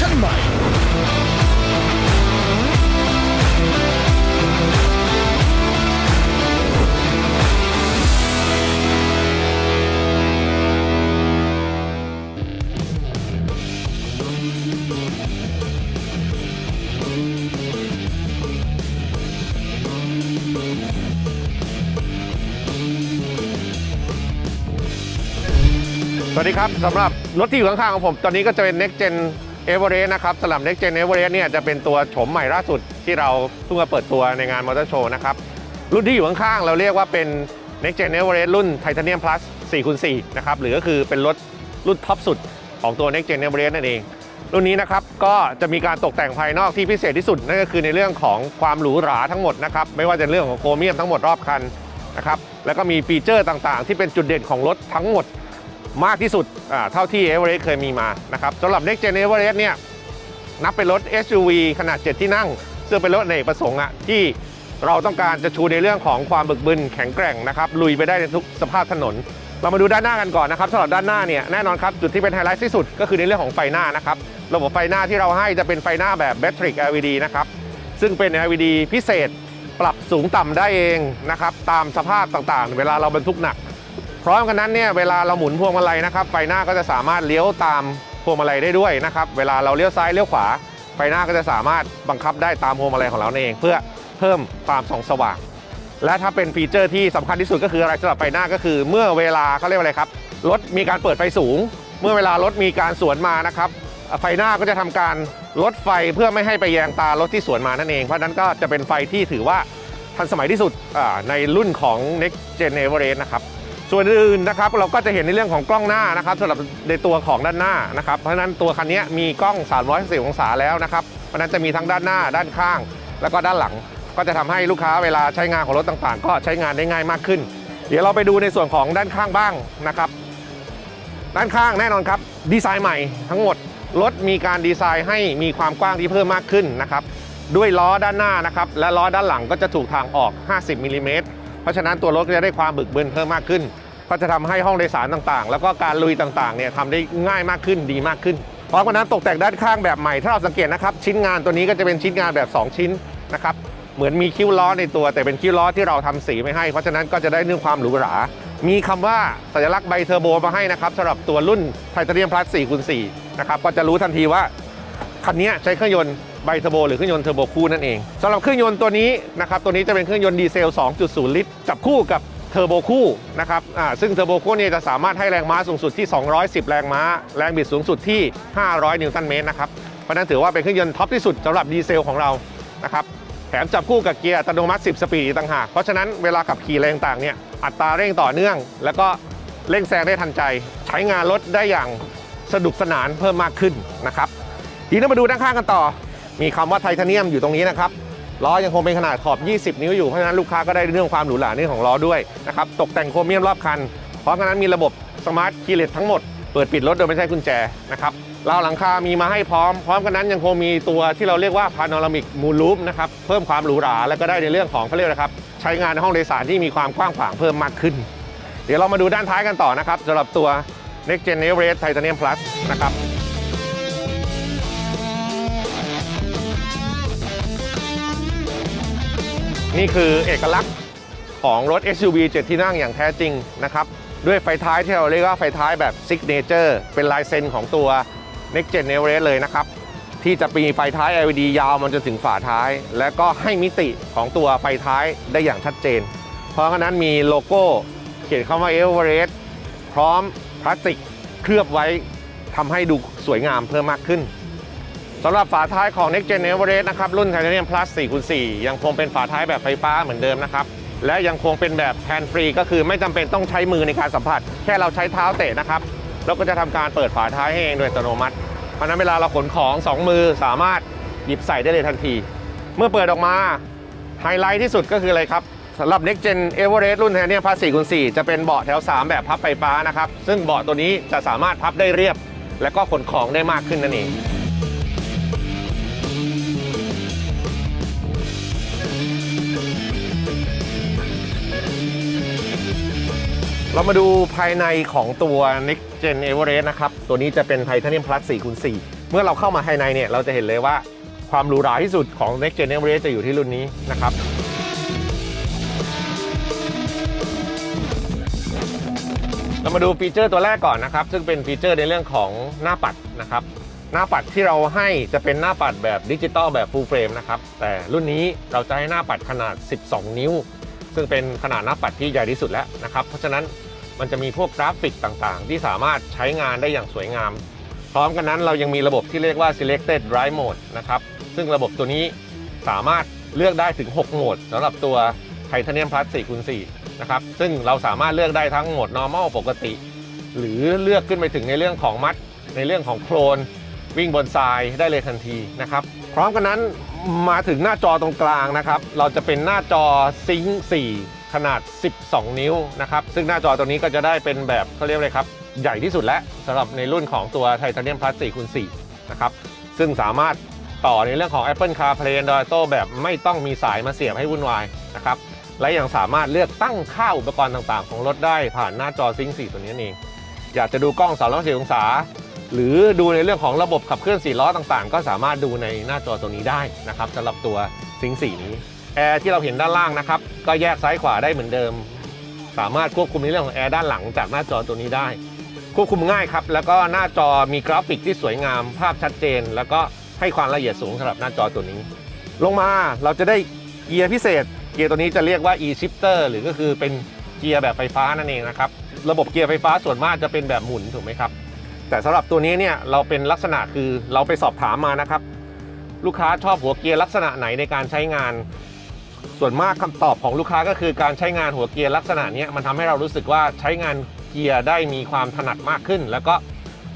ชั่นใหม่ สวัสดีครับสำหรับรถที่อยู่ข้างๆของผม ตอนนี้ก็จะเป็น Next Gen Everest นะครับสำหรับ Next Gen Everest เนี่ยจะเป็นตัวโฉมใหม่ล่าสุดที่เราเพิ่งมาเปิดตัวในงานมอเตอร์โชว์นะครับ รุ่นที่อยู่ข้างๆเราเรียกว่าเป็น Next Gen Everest รุ่น Titanium Plus 4x4 นะครับหรือก็คือเป็นรถรุ่นท็อปสุดของตัว Next Gen Everest นั่นเอง รุ่นนี้นะครับก็จะมีการตกแต่งภายนอกที่พิเศษที่สุด นั่นก็คือในเรื่องของความหรูหราทั้งหมดนะครับไม่ว่าจะเรื่องของโครเมียมทั้งหมดรอบคันนะครับแล้วก็มีฟีเจอร์ต่างๆ ที่เป็นจุดเด่นของรถทั้งหมด มากที่สุดเท่าที่ Everest เคยมีมานะครับสำหรับ Next Gen Everest เนี่ยนับเป็นรถ SUV ขนาด 7 ที่นั่ง ซึ่งเป็นรถอเนประสงค์อะที่เราต้องการจะชูในเรื่องของความบึกบึนแข็งแกร่งนะครับลุยไปได้ในทุกสภาพถนน เรามาดูด้านหน้ากันก่อนนะครับสำหรับด้านหน้าเนี่ยแน่นอนครับจุดที่เป็นไฮไลท์ที่สุดก็คือในเรื่องของไฟหน้านะครับระบบไฟหน้าที่เราให้จะเป็นไฟหน้าแบบ Batric LED นะครับซึ่งเป็น LED พิเศษปรับสูงต่ำได้เองนะครับตามสภาพต่างๆ เวลาเราบรรทุกหนัก พร้อมกันนั้นเนี่ยเวลาเราหมุนพวงมาลัยนะครับไฟหน้าก็จะสามารถเลี้ยวตามพวงมาลัยได้ด้วยนะครับเวลาเราเลี้ยวซ้ายเลี้ยวขวาไฟหน้าก็จะสามารถบังคับได้ตามพวงมาลัยของเราเอง เพื่อเพิ่มความส่องสว่าง และถ้าเป็นฟีเจอร์ที่สำคัญที่สุดก็คืออะไรสำหรับไฟหน้าก็คือ เมื่อเวลาเขาเรียกว่าอะไรครับรถมีการเปิดไฟสูง เมื่อเวลารถมีการสวนมานะครับไฟหน้าก็จะทำการลดไฟเพื่อไม่ให้ไปแยงตารถที่สวนมานั่นเองเพราะนั้นก็จะเป็นไฟที่ถือว่าทันสมัยที่สุดในรุ่นของ Next Gen Everest นะครับ ส่วนอื่นนะครับเราก็จะเห็นในเรื่องของกล้องหน้านะครับสำหรับในตัวของด้านหน้านะครับเพราะฉะนั้นตัวคันนี้มีกล้อง 360 องศาแล้วนะครับเพราะฉะนั้นจะมีทั้งด้านหน้าด้านข้าง แล้วก็ด้านหลัง ก็จะทำให้ลูกค้าเวลาใช้งานของรถต่างๆ ก็ใช้งานได้ง่ายมากขึ้น เดี๋ยวเราไปดูในส่วนของด้านข้างบ้างนะครับ ด้านข้างแน่นอนครับดีไซน์ใหม่ทั้งหมดรถมีการดีไซน์ให้มีความกว้างที่เพิ่มมากขึ้นนะครับด้วยล้อด้านหน้านะครับและล้อด้านหลังก็จะถูกทางออก 50มิลลิเมตรเพราะฉะนั้นตัวรถจะได้ความบึกบึนเพิ่มมากขึ้น ก็จะทำให้ห้องโดยสารต่างๆ แล้วก็การลุยต่างๆเนี่ยทำได้ง่ายมากขึ้นดีมากขึ้นพร้อมกันนั้นตกแต่งด้านข้างแบบใหม่ถ้าเราสังเกตนะครับชิ้นงานตัวนี้ก็จะเป็นชิ้นงานแบบ 2 ชิ้นนะครับเหมือนมีคิ้วล้อในตัว แต่เป็นคิ้วล้อที่เราทำสีไม่ให้ เพราะฉะนั้นก็จะได้เรื่องความหรูหรา มีคำว่าสัญลักษณ์ใบเทอร์โบมาให้นะครับสำหรับตัวรุ่นไทเทเนียมพลัส4คูณ4นะครับก็จะรู้ทันทีว่าคันนี้ใช้เครื่องยนต์ไบเทอร์โบหรือเครื่องยนต์เทอร์โบคู่นั่นเองสำหรับเครื่องยนต์ตัวนี้นะครับตัวนี้จะเป็นเครื่องยนต์ดีเซล 2.0 ลิตรจับคู่กับ เทอร์โบคู่นะครับอ่าซึ่งเทอร์โบคู่เนี่ยจะสามารถให้แรงม้าสูงสุดที่ 210 แรงม้า แรงบิดสูงสุดที่ 500 นิวตันเมตรนะครับ เพราะนั้นถือว่าเป็นเครื่องยนต์ท็อปที่สุดสำหรับดีเซลของเรานะครับแถมจับคู่กับเกียร์อัตโนมัติ 10 สปีดต่างหาก เพราะฉะนั้นเวลาขับขี่แรงต่างเนี่ยอัตราเร่งต่อเนื่อง แล้วก็เร่งแซงได้ทันใจ ใช้งานรถได้อย่างสนุกสนานเพิ่มมากขึ้นนะครับทีนี้มาดูด้านข้างกันต่อ มีคำว่าไทเทเนียมอยู่ตรงนี้นะครับ ล้อยังคงเป็นขนาดขอบ 20 นิ้วอยู่ เพราะฉะนั้นลูกค้าก็ได้เรื่องความหรูหราเรื่องของล้อด้วยนะครับ ตกแต่งโครเมียมรอบคัน เพราะฉะนั้นมีระบบสมาร์ทคีเลสทั้งหมด เปิดปิดรถโดยไม่ใช้กุญแจนะครับราวหลังคามีมาให้พร้อม พร้อมกันนั้นยังคงมีตัวที่เราเรียกว่าพาโนรามิกมูลูปนะครับ เพิ่มความหรูหรา แล้วก็ได้ในเรื่องของเขาเรียกนะครับ ใช้งานในห้องโดยสารที่มีความกว้างขวางเพิ่มมากขึ้น เดี๋ยวเรามาดูด้านท้ายกันต่อนะครับสำหรับตัว Next Gen Everest Titanium Plus นะครับ นี่คือเอกลักษณ์ของรถ SUV 7 ที่นั่งอย่างแท้จริงนะครับ ด้วยไฟท้ายที่เราเรียกว่าไฟท้ายแบบ Signature เป็นลายเซ็นของตัว Next Gen Everest เลยนะครับ ที่จะมีไฟท้าย LED ยาวมันจนถึงฝาท้าย และก็ให้มิติของตัวไฟท้ายได้อย่างชัดเจน เพราะฉะนั้นมีโลโก้เขียนคำว่า Everest พร้อมพลาสติกเคลือบไว้ทำให้ดูสวยงามเพิ่มมากขึ้น สำหรับฝาท้ายของ Next Gen Everest นะครับ รุ่น Titanium Plus 4คูณ4ยังคงเป็นฝาท้ายแบบไฟฟ้าเหมือนเดิมนะครับ และยังคงเป็นแบบแฮนด์ฟรีก็คือไม่จำเป็นต้องใช้มือในการสัมผัส แค่เราใช้เท้าเตะนะครับแล้วก็จะทำการเปิดฝาท้ายให้เองโดยอัตโนมัติเพราะนั้นเวลาเราขนของ 2 มือสามารถหยิบใส่ได้เลยทันที เมื่อเปิดออกมาไฮไลท์ที่สุดก็คืออะไรครับสำหรับ Next Gen Everest รุ่น Titanium Plus 4คูณ4จะเป็นเบาะแถว 3 แบบพับไฟฟ้านะครับซึ่งเบาะตัวนี้จะสามารถพับได้เรียบ และก็ขนของได้มากขึ้นนั่นเอง เรามาดูภายในของตัว Next Gen Everest นะครับ ตัวนี้จะเป็น Titanium Plus 4คูณ4เมื่อเราเข้ามาภายในเนี่ย เราจะเห็นเลยว่าความหรูหราที่สุดของ Next Gen Everest จะอยู่ที่รุ่นนี้นะครับเรามาดูฟีเจอร์ตัวแรกก่อนนะครับ ซึ่งเป็นฟีเจอร์ในเรื่องของหน้าปัดนะครับ หน้าปัดที่เราให้จะเป็นหน้าปัดแบบดิจิตอลแบบ full frame นะครับ แต่รุ่นนี้เราจะให้หน้าปัดขนาด 12 นิ้ว ซึ่งเป็นขนาดหน้าปัดที่ใหญ่ที่สุดแล้วนะครับ เพราะฉะนั้นมันจะมีพวกกราฟิกต่างๆ ที่สามารถใช้งานได้อย่างสวยงาม พร้อมกันนั้นเรายังมีระบบที่เรียกว่า selected drive mode นะครับซึ่งระบบตัวนี้สามารถเลือกได้ถึง 6 โหมดสำหรับตัว Titanium Plus 4คูณ4นะครับซึ่งเราสามารถเลือกได้ทั้งโหมด normal ปกติ หรือเลือกขึ้นไปถึงในเรื่องของมัด ในเรื่องของโครน วิ่งบนทรายได้เลยทันทีนะครับ พร้อมกันนั้นมาถึงหน้าจอตรงกลางนะครับ เราจะเป็นหน้าจอซิงค์4ขนาด 12 นิ้วนะครับ ซึ่งหน้าจอตัวนี้ก็จะได้เป็นแบบเขาเรียกอะไรครับ ใหญ่ที่สุดแล้วสำหรับในรุ่นของตัว Titanium Plus 4คูณ4นะครับ ซึ่งสามารถต่อในเรื่องของ Apple CarPlay Android Auto แบบไม่ต้องมีสายมาเสียบให้วุ่นวายนะครับ และยังสามารถเลือกตั้งค่าอุปกรณ์ต่างๆ ของรถได้ผ่านหน้าจอซิงค์4ตัวนี้เอง อยากจะดูกล้อง 360องศา หรือดูในเรื่องของระบบขับเคลื่อน4ล้อต่างๆ ก็สามารถดูในหน้าจอตัวนี้ได้นะครับสำหรับตัวซิงค์4นี้แอร์ที่เราเห็นด้านล่างนะครับ ก็แยกซ้ายขวาได้เหมือนเดิม สามารถควบคุมในเรื่องของแอร์ด้านหลังจากหน้าจอตัวนี้ได้ ควบคุมง่ายครับ แล้วก็หน้าจอมีกราฟิกที่สวยงาม ภาพชัดเจน แล้วก็ให้ความละเอียดสูงสำหรับหน้าจอตัวนี้ ลงมาเราจะได้เกียร์พิเศษ เกียร์ตัวนี้จะเรียกว่า e-shifter หรือก็คือเป็นเกียร์แบบไฟฟ้านั่นเองนะครับ ระบบเกียร์ไฟฟ้าส่วนมากจะเป็นแบบหมุนถูกไหมครับ แต่สำหรับตัวนี้เนี่ยเราเป็นลักษณะคือเราไปสอบถามมานะครับ ลูกค้าชอบหัวเกียร์ลักษณะไหนในการใช้งาน ส่วนมากคำตอบของลูกค้าก็คือการใช้งานหัวเกียร์ลักษณะนี้มันทำให้เรารู้สึกว่าใช้งานเกียร์ได้มีความถนัดมากขึ้น แล้วก็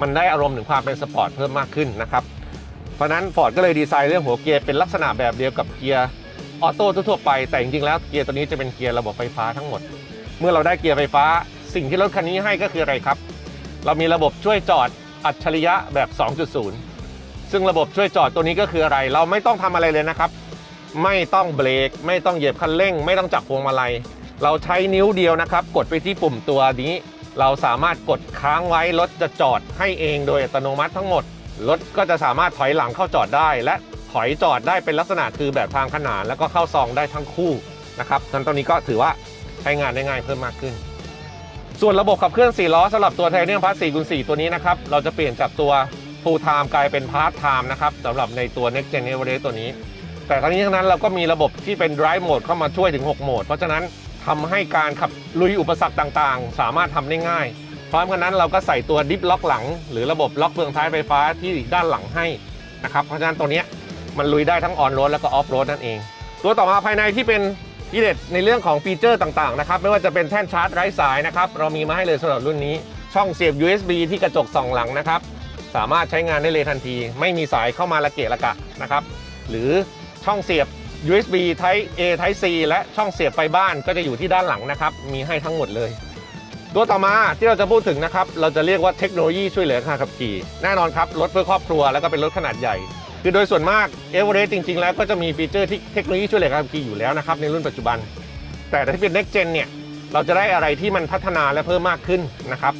มันได้อารมณ์ถึงความเป็นสปอร์ตเพิ่มมากขึ้นนะครับเพราะนั้น Ford ก็เลยดีไซน์เรื่องหัวเกียร์เป็นลักษณะแบบเดียวกับเกียร์ออโต้ทั่วไปแต่จริงๆแล้วเกียร์ตัวนี้จะเป็นเกียร์ระบบไฟฟ้าทั้งหมด เมื่อเราได้เกียร์ไฟฟ้า สิ่งที่รถคันนี้ให้ก็คืออะไรครับ เรามีระบบช่วยจอดอัจฉริยะแบบ 2.0 ซึ่งระบบช่วยจอดตัวนี้ก็คืออะไร เราไม่ต้องทำอะไรเลยนะครับ ไม่ต้องเบรก ไม่ต้องเหยียบคันเร่ง ไม่ต้องจับพวงมาลัย เราใช้นิ้วเดียวนะครับ กดไปที่ปุ่มตัวนี้ เราสามารถกดค้างไว้รถจะจอดให้เองโดยอัตโนมัติทั้งหมด รถก็จะสามารถถอยหลังเข้าจอดได้ และถอยจอดได้เป็นลักษณะคือแบบทางขนานแล้วก็เข้าซองได้ทั้งคู่นะครับนั้นตรงนี้ก็ถือว่าใช้งานได้ง่ายเพิ่มมากขึ้น ส่วนระบบขับเคลื่อน 4 ล้อสำหรับตัวไทเนียมพาร์ท4คูณ4ตัวนี้นะครับ เราจะเปลี่ยนจากตัว full time กลายเป็น part time นะครับสำหรับในตัว next gen Everest ตัวนี้ แต่ทั้งนี้ทั้งนั้นเราก็มีระบบที่เป็น drive mode เข้ามาช่วยถึง 6 โหมด เพราะฉะนั้นทำให้การขับลุยอุปสรรคต่างๆ สามารถทำได้ง่าย พร้อมกันนั้นเราก็ใส่ตัวดิฟล็อกหลัง หรือระบบล็อกเฟืองท้ายไฟฟ้าที่ด้านหลังให้นะครับเพราะฉะนั้นตัวนี้มันลุยได้ทั้งออนโรดแล้วก็ออฟโรดนั่นเอง ตัวต่อมาภายในที่เป็น ที่เด็ดในเรื่องของฟีเจอร์ต่างๆนะครับไม่ว่าจะเป็นแท่นชาร์จไร้สายนะครับเรามีมาให้เลยสำหรับรุ่นนี้ช่องเสียบ USB ที่กระจกสองหลังนะครับสามารถใช้งานได้เลยทันที ไม่มีสายเข้ามาละเกะละกะนะครับหรือช่องเสียบ USB Type A Type C และช่องเสียบไฟบ้านก็จะอยู่ที่ด้านหลังนะครับมีให้ทั้งหมดเลยตัวต่อมาที่เราจะพูดถึงนะครับ เราจะเรียกว่าเทคโนโลยีช่วยเหลือการขับขี่ แน่นอนครับ รถเพื่อครอบครัวแล้วก็เป็นรถขนาดใหญ่ คือโดยส่วนมาก e v e r e s t จริง ๆ แล้วก็จะมีฟีเจอร์ที่เทคโนโลยีช่วยเหลือการขับขี่อยู่แล้วนะครับในรุ่นปัจจุบัน แต่ถ้าเป็น next gen เนี่ยเราจะได้อะไรที่มันพัฒนาและเพิ่มมากขึ้นนะครับ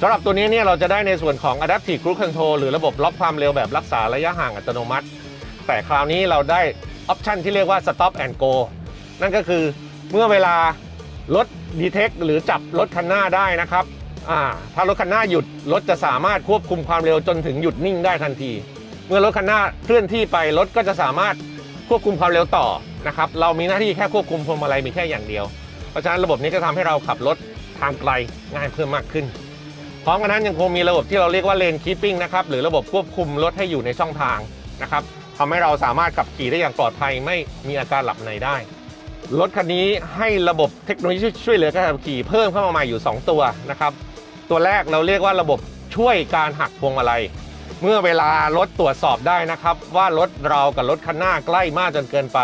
สำหรับตัวนี้เนี่ยเราจะได้ในส่วนของ adaptive cruise control หรือระบบล็อกความเร็วแบบรักษาระยะห่างอัตโนมัติ แต่คราวนี้เราได้ออปชันที่เรียกว่า stop and go นั่นก็คือเมื่อเวลารถดีเทคหรือจับรถคันหน้าได้นะครับถ้ารถคันหน้าหยุดรถจะสามารถควบคุมความเร็วจนถึงหยุดนิ่งได้ทันที เมื่อรถคันหน้าเคลื่อนที่ไปรถก็จะสามารถควบคุมความเร็วต่อนะครับเรามีหน้าที่แค่ควบคุมพวงมาลัยมีแค่อย่างเดียว เพราะฉะนั้นระบบนี้จะทำให้เราขับรถทางไกลง่ายเพิ่มมากขึ้น พร้อมกันนั้นยังคงมีระบบที่เราเรียกว่าเลนคีปปิ้งนะครับหรือระบบควบคุมรถให้อยู่ในช่องทางนะครับทำให้เราสามารถขับขี่ได้อย่างปลอดภัยไม่มีอาการหลับในได้ รถคันนี้ให้ระบบเทคโนโลยีช่วยเหลือการขับขี่เพิ่มเข้ามาใหม่อยู่ 2 ตัวนะครับ ตัวแรกเราเรียกว่าระบบช่วยการหักพวงมาลัย เมื่อเวลารถตรวจสอบได้นะครับ ว่ารถเรากับรถคันหน้าใกล้มากจนเกินไป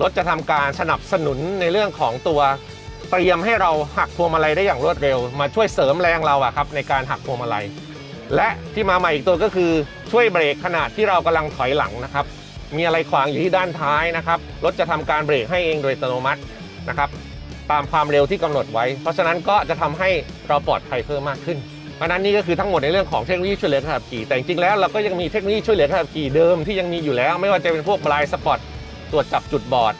รถจะทำการสนับสนุนในเรื่องของตัวเตรียมให้เราหักพวงมาลัยได้อย่างรวดเร็ว มาช่วยเสริมแรงเราอะครับในการหักพวงมาลัย และที่มาใหม่อีกตัวก็คือช่วยเบรกขณะที่เรากำลังถอยหลังนะครับ มีอะไรขวางอยู่ที่ด้านท้ายนะครับรถจะทำการเบรกให้เองโดยอัตโนมัตินะครับตามความเร็วที่กำหนดไว้ เพราะฉะนั้นก็จะทำให้เราปลอดภัยเพิ่มมากขึ้น เพราะนั้นนี่ก็คือทั้งหมดในเรื่องของเทคโนโลยีช่วยเหลือการขับขี่ แต่จริงๆแล้วเราก็ยังมีเทคโนโลยีช่วยเหลือการขับขี่เดิมที่ยังมีอยู่แล้ว ไม่ว่าจะเป็นพวกบลายสปอตตรวจจับจุดบอด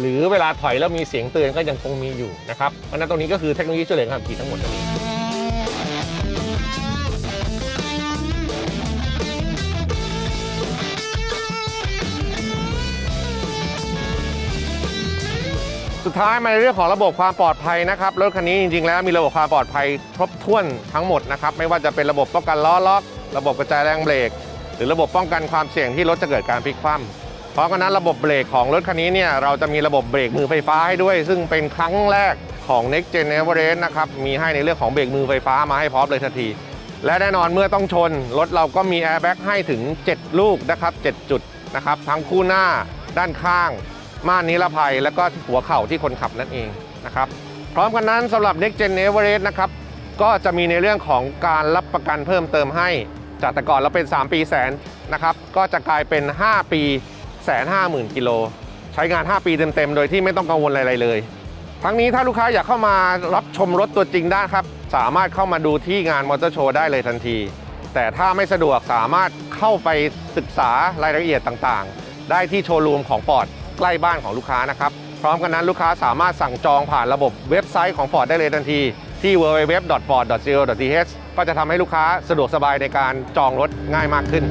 หรือเวลาถอยแล้วมีเสียงเตือนก็ยังคงมีอยู่นะครับเพราะนั้นตรงนี้ก็คือเทคโนโลยีช่วยเหลือการขับขี่ทั้งหมดนั่นเอง สุดท้ายมาในเรื่องของระบบความปลอดภัยนะครับรถคันนี้จริงๆแล้วมีระบบความปลอดภัยครบถ้วนทั้งหมดนะครับไม่ว่าจะเป็นระบบป้องกันล้อล็อก ระบบกระจายแรงเบรก หรือระบบป้องกันความเสี่ยงที่รถจะเกิดการพลิกคว่ำเพราะฉะนั้นระบบเบรกของรถคันนี้เนี่ยเราจะมีระบบเบรกมือไฟฟ้าให้ด้วย ซึ่งเป็นครั้งแรกของ Next Gen Everest นะครับมีให้ในเรื่องของเบรกมือไฟฟ้ามาให้พร้อมเลยทันที และแน่นอนเมื่อต้องชน รถเราก็มีแอร์แบ็กให้ถึง 7 ลูกนะครับ7จุดนะครับทั้งคู่หน้าด้านข้าง ม่านนิรภัย และก็หัวเข่าที่คนขับนั่นเองนะครับพร้อมกันนั้นสำหรับ Next Gen Everest นะครับก็จะมีในเรื่องของการรับประกันเพิ่มเติมให้ จากแต่ก่อนเราเป็น 3 ปีแสนนะครับก็จะกลายเป็น 5 ปีแสนห้าหมื่นกิโลใช้งาน 5 ปีเต็มๆ โดยที่ไม่ต้องกังวลอะไรเลย ทั้งนี้ถ้าลูกค้าอยากเข้ามารับชมรถตัวจริงได้ครับ สามารถเข้ามาดูที่งานมอเตอร์โชว์ได้เลยทันที แต่ถ้าไม่สะดวกสามารถเข้าไปศึกษารายละเอียดต่างๆ ได้ที่โชว์รูมของ Ford ใกล้บ้านของลูกค้านะครับ พร้อมกันนั้นลูกค้าสามารถสั่งจองผ่านระบบเว็บไซต์ของ Ford ได้เลยทันที ที่ www.ford.co.th ก็จะทำให้ลูกค้าสะดวกสบายในการจองรถง่ายมากขึ้น